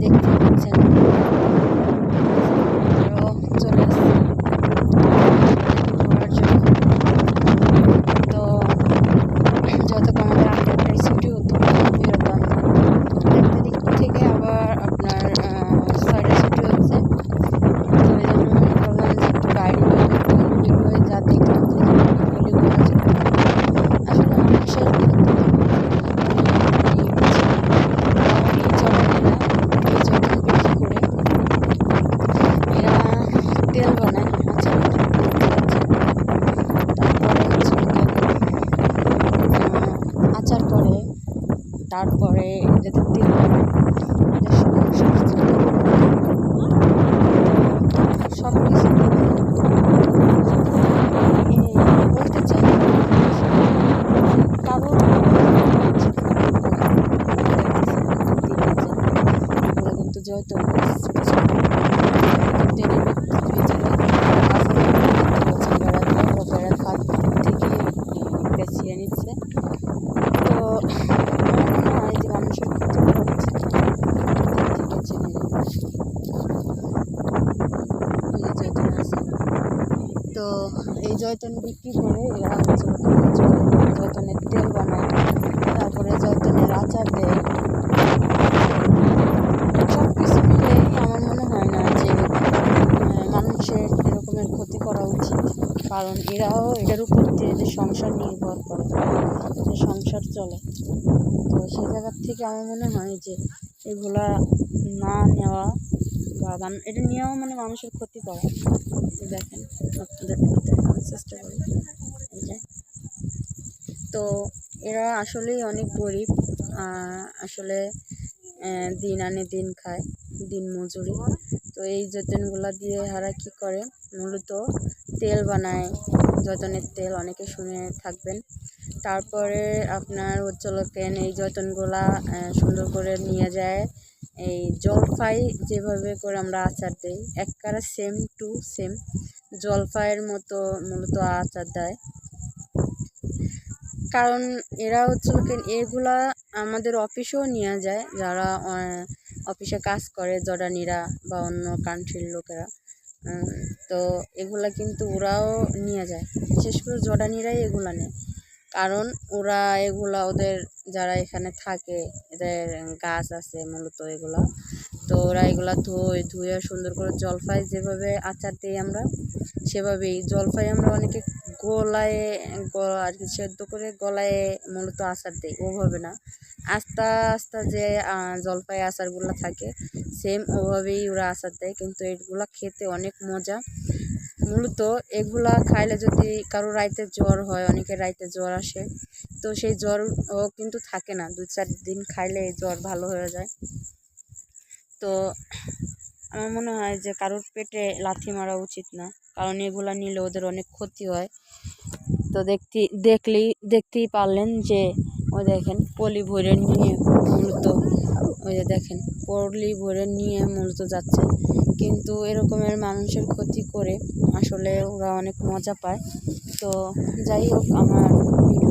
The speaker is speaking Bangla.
দেখতে পাচ্ছেন আরও চলে আসছে ঘোরার জন্য তো যত আমাদের আটটায় ছুটি হতো বেরোতাম একটা দিক থেকে আবার আপনার ছয়টা ছুটি হচ্ছে তো এই জন্য মনে করলাম যে একটু বাইরে বের হয়ে যা দেখলাম যে গলি ঘোরা যায় আসলে মানুষের এরা তেল বানায় আচার তারপরে হচ্ছে আচার করে তারপরে তেল সব কিছু বলতে চাই কারও এগুলো কিন্তু যেহেতু বেড়ার খাত থেকে নিচ্ছে তো আমার মনে হয় যে মানুষের ক্ষতি করছে বেছে নিয়ে এই যে জয়তুন আছে তো এই জয়তুন বিক্রি করে এরা জয়তুনের তেল বানায়, তারপরে জয়তনের আচার দেয়। সব কিছু আমার মনে হয় না যে মানুষের এরকমের ক্ষতি করা উচিত। কারণ এরাও এটার উপর দিয়ে যে সংসার নির্ভর করে, যে সংসার চলে। তো সেই জায়গার থেকে আমার মনে হয় যে এগুলা না নেওয়া বা এটা নিয়েও মানে মানুষের ক্ষতি করা। দেখেন চেষ্টা করি। তো এরা আসলেই অনেক গরিব আসলে দিন আনে দিন খায়, দিন মজুরি। তো এই যতনগুলা দিয়ে হারা কি করে, মূলত তেল বানায়, যতনের তেল অনেকে শুনে থাকবেন। তারপরে আপনার হচ্ছে এই যতনগুলা সুন্দর করে নিয়ে যায় এই জলফাই যেভাবে করে আমরা আচার দিই একবারে সেম টু সেম জলফাইয়ের মতো মূলত আচার দেয়। কারণ এরা হচ্ছে এগুলা আমাদের অফিসেও নিয়ে যায়, যারা অফিসে কাজ করে, জর্ডানিরা বা অন্য কান্ট্রির লোকেরা। তো এগুলা কিন্তু ওরাও নিয়ে যায়। বিশেষ করে জর্ডানিরাই এগুলা নেয়। কারণ ওরা এগুলা ওদের যারা এখানে থাকে এদের গাছ আছে মূলত এগুলা। তো ওরা এগুলা ধুয়ে ধুয়ে সুন্দর করে জলফাই যেভাবে আচার দিই আমরা সেভাবেই। জলফাই আমরা অনেকে গলায় আর কি সেদ্ধ করে গলায় মূলত আচার দিই ওভাবে না। আস্তে আস্তে যে আহ, জলপাই আচারগুলো থাকে সেম ওভাবেই ওরা আচার দেয় কিন্তু এগুলা খেতে অনেক মজা। মূলত এগুলা খাইলে যদি কারও রাইতে জ্বর হয়, অনেকের রাইতে জ্বর আসে, তো সেই জ্বর ও কিন্তু থাকে না। দু চার দিন খাইলে জ্বর ভালো হয়ে যায়। তো আমার মনে হয় যে কারোর পেটে লাথি মারা উচিত না, কারণ এগুলা নিলে ওদের অনেক ক্ষতি হয়। তো দেখতে দেখলেই দেখতেই পারলেন যে, ওই দেখেন পলি ভরে নিয়ে মূলত ওই যে দেখেন পলি ভরে নিয়ে মূলত যাচ্ছে। কিন্তু এরকমের মানুষের ক্ষতি করে আসলে ওরা অনেক মজা পায়। তো যাই হোক, আমার ভিডিওগুলো